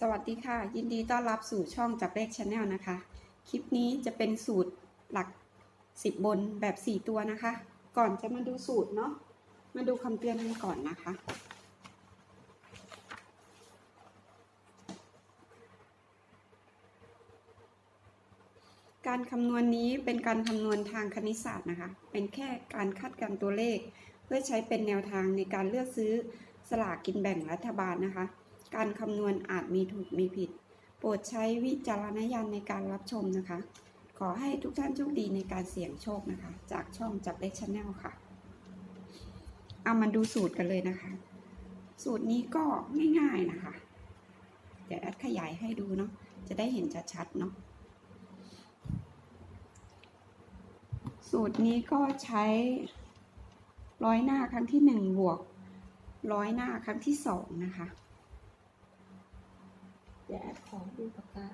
สวัสดีค่ะ ยินดีต้อนรับสู่ช่องจับเลขชาแนลนะคะ คลิปนี้จะเป็นสูตรหลัก 10 บนแบบ 4 ตัวนะคะ ก่อนจะมาดูสูตรเนาะมาดูคำเตือนกันก่อนนะคะ การคำนวณนี้เป็นการคำนวณทางคณิตศาสตร์นะคะ เป็นแค่การคาดการตัวเลข เพื่อใช้เป็นแนวทางในการเลือกซื้อสลากกินแบ่งรัฐบาลนะคะ การคำนวณอาจมีถูกมีผิด โปรดใช้วิจารณญาณในการรับชมนะคะ ขอให้ทุกท่านโชคดีในการเสี่ยงโชคนะคะ จากช่องจับเลขชาแนลค่ะ เอามาดูสูตรกันเลยนะคะ สูตรนี้ก็ง่ายๆนะคะ เดี๋ยวแอดขยายให้ดูเนาะ จะได้เห็นชัดๆเนาะ สูตรนี้ก็ใช้ร้อยหน้าครั้งที่หนึ่งบวกร้อยหน้าครั้งที่สองนะคะ เดี๋ยวแอดขอดูปากกา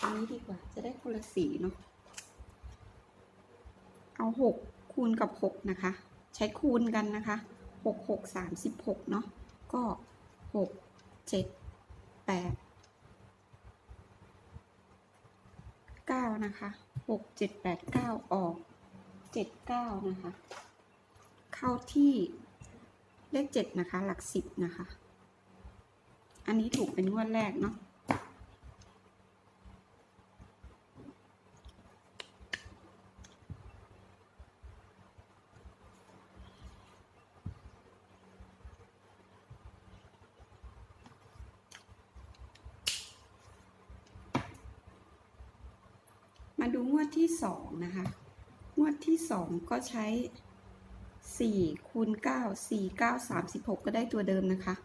อันนี้ดีกว่า จะได้คนละสีเนาะ เอาหกคูณกับหกนะคะ ใช้คูณกันนะคะหกหกสามสิบหกเนาะ ก็หกเจ็ดแปดเก้านะคะหกเจ็ดแปดเก้าออกเจ็ดเก้านะคะ เข้าที่เลขเจ็ดนะคะ หลักสิบนะคะ อันนี้ถูกเป็นงวดแรกเนาะมาดูงวดที่สองนะคะ งวดที่สองก็ใช้สี่คูณเก้าสี่เก้าสามสิบหกก็ได้ตัวเดิมนะคะ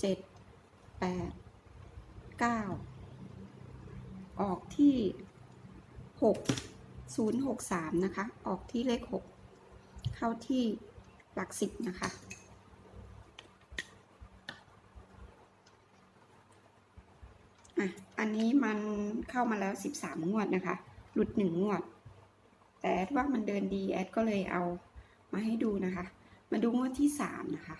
เจ็ดแปดเก้าออกที่หกศูนย์หกสามนะคะ ออกที่เลขหกเข้าที่หลักสิบนะคะอะอันนี้มันเข้ามาแล้ว13งวดนะคะ หลุด1งวด แต่แอดว่ามันเดินดีแอดก็เลยเอามาให้ดูนะคะ มาดูงวดที่3นะคะ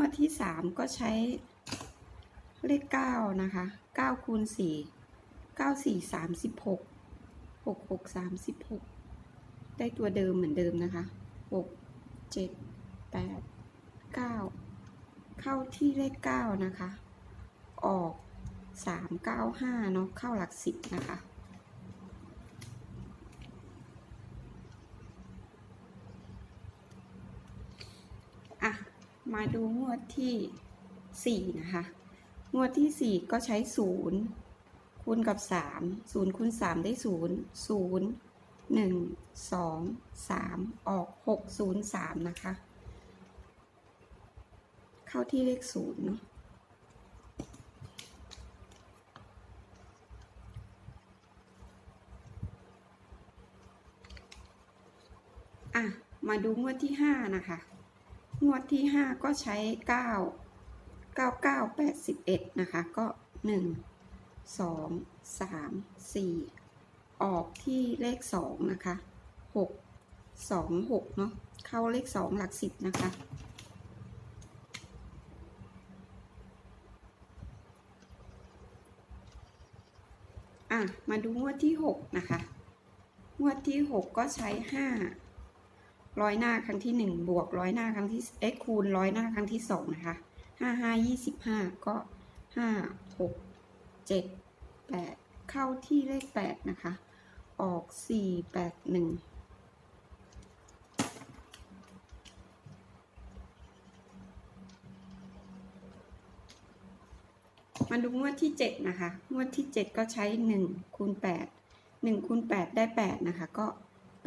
วดที่3ก็ใช้เลข9นะคะ9คูณ4 9 4 36 6 6 36ได้ตัวเดิมเหมือนเดิมนะคะ6 7 8เก้าเข้าที่เลขเก้านะคะ ออกสามเก้าห้าเนาะเข้าหลักสิบนะคะ มาดูงวดที่สี่นะคะ งวดที่สี่ก็ใช้ศูนย์คูณกับสามศูนย์คูณสามได้ศูนย์ศูนย์หนึ่งสองสามออกหกศูนย์สามนะคะ เข้าที่เลขศูนย์เนาะอะ มาดูงวดที่ห้านะคะ งวดที่ห้าก็ใช้เก้าเก้าเก้าแปดสิบเอ็ดนะคะ ก็หนึ่งสองสามสี่ออกที่เลขสองนะคะหกสองหกเนาะเข้าเลขสองหลักสิบนะคะ อะ มาดูงวดที่หกนะคะ งวดที่หกก็ใช้ห้า ร้อยหน้าครั้งที่หนึ่งบวกร้อยหน้าครั้งที่เอ็กคูณร้อยหน้าครั้งที่สองนะคะห้าห้ายี่สิบห้าก็ห้าหกเจ็ดแปดเข้าที่เลขแปดนะคะ ออกสี่แปดหนึ่งมาดูงวดที่เจ็ดนะคะ งวดที่เจ็ดก็ใช้หนึ่งคูณแปดหนึ่งคูณแปดได้แปดนะคะ ก็แ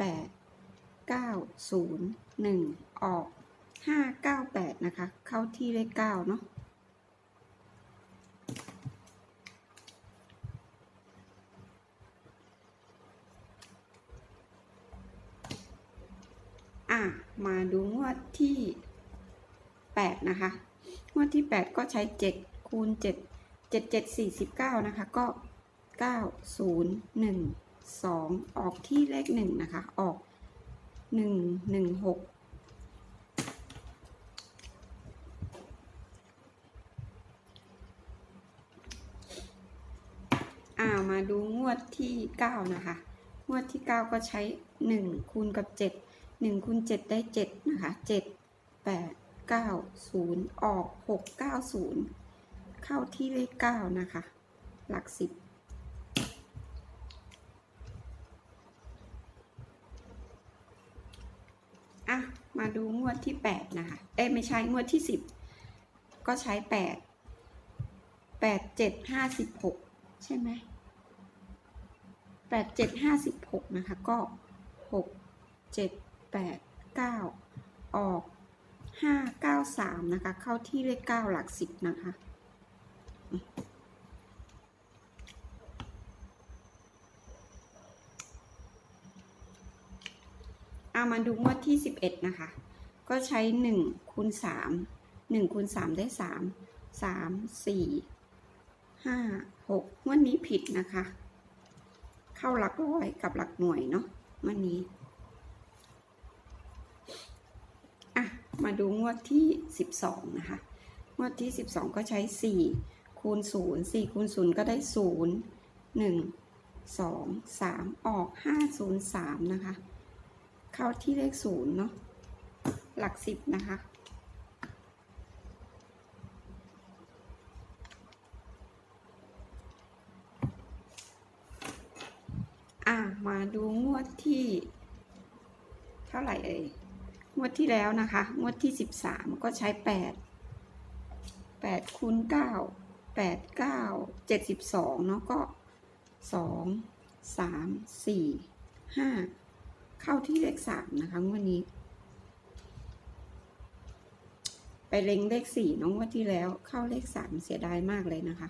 ปดเก้าศูนย์หนึ่งออกห้าเก้าแปดนะคะ เข้าที่เลขเก้าเนาะอะมาดูงวดที่แปดนะคะ งวดที่แปดก็ใช้เจ็ดคูณเจ็ดเจ็ดเจ็ดสี่สิบเก้านะคะ ก็เก้าศูนย์หนึ่งสองออกที่เลขหนึ่งนะคะ ออก หนึ่งหนึ่งหกอ่ามาดูงวดที่เก้านะคะ งวดที่เก้าก็ใช้หนึ่งคูณกับเจ็ดหนึ่งคูณเจ็ดได้เจ็ดนะคะเจ็ดแปดเก้าศูนย์ออกหกเก้าศูนย์เข้าที่เลขเก้านะคะ หลักสิบ อะมาดูงวดที่แปดนะคะเอ้ไม่ใช่งวดที่สิบก็ใช้แปดแปดเจ็ดห้าสิบหกใช่ไหมแปดเจ็ดห้าสิบหกนะคะก็หกเจ็ดแปดเก้าออกห้าเก้าสามนะคะ เข้าที่เลขเก้าหลักสิบนะคะ เอา มาดูงวดที่สิบเอ็ดนะคะ ก็ใช้หนึ่งคูณสามหนึ่งคูณสามได้สามสามสี่ห้าหกงวดนี้ผิดนะคะ เข้าหลักร้อยกับหลักหน่วยเนาะงวันนี้อะมาดูงวดที่สิบสองนะคะ งวดที่สิบสองก็ใช้สี่คูณศูนย์สี่คูณศูนย์ก็ได้ศูนย์หนึ่งสองสามออกห้าศูนย์สามนะคะ เข้าที่เลขศูนย์เนาะหลักสิบนะคะ อะมาดูงวดที่ เท่าไหร่เอ่ยงวดที่แล้วนะคะ งวดที่สิบสามก็ใช้แปดแปดคูณเก้าแปดเก้าเจ็ดสิบสองเนาะก็สองสามสี่ห้า เข้าที่เลขสามนะคะงวดนี้ ไปเล็งเลขสี่น้องงวดที่แล้ว เข้าเลขสามเสียดายมากเลยนะคะ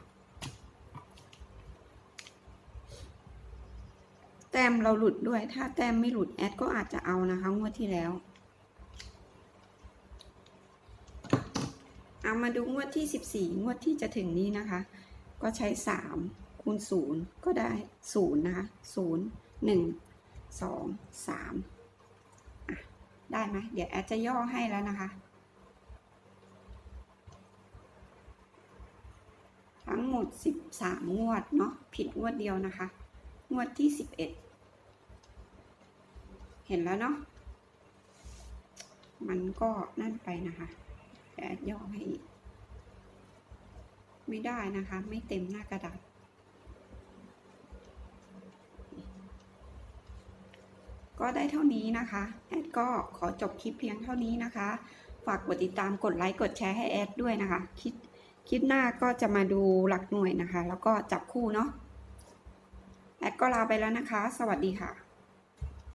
แต้มเราหลุดด้วย ถ้าแต้มไม่หลุดแอดก็อาจจะเอานะคะงวดที่แล้วเอามาดูงวดที่สิบสี่งวดที่จะถึงนี้นะคะ ก็ใช้สามคูณศูนย์ก็ได้ศูนย์นะคะศูนย์หนึ่ง สองสามได้ไหมเดี๋ยวแอดจะย่อให้แล้วนะคะ ทั้งหมดสิบสามงวดเนาะผิดงวดเดียวนะคะ งวดที่สิบเอ็ดเห็นแล้วเนาะมันก็นั่นไปนะคะแอดย่อให้อีก ไม่ได้นะคะ ไม่เต็มหน้ากระดาษ ก็ได้เท่านี้นะคะ แอดก็ขอจบคลิปเพียงเท่านี้นะคะ ฝากกดติดตามกดไลค์กดแชร์ให้แอดด้วยนะคะ คิดคิดหน้าก็จะมาดูหลักหน่วยนะคะ แล้วก็จับคู่เนาะแอดก็ลาไปแล้วนะคะ สวัสดีค่ะ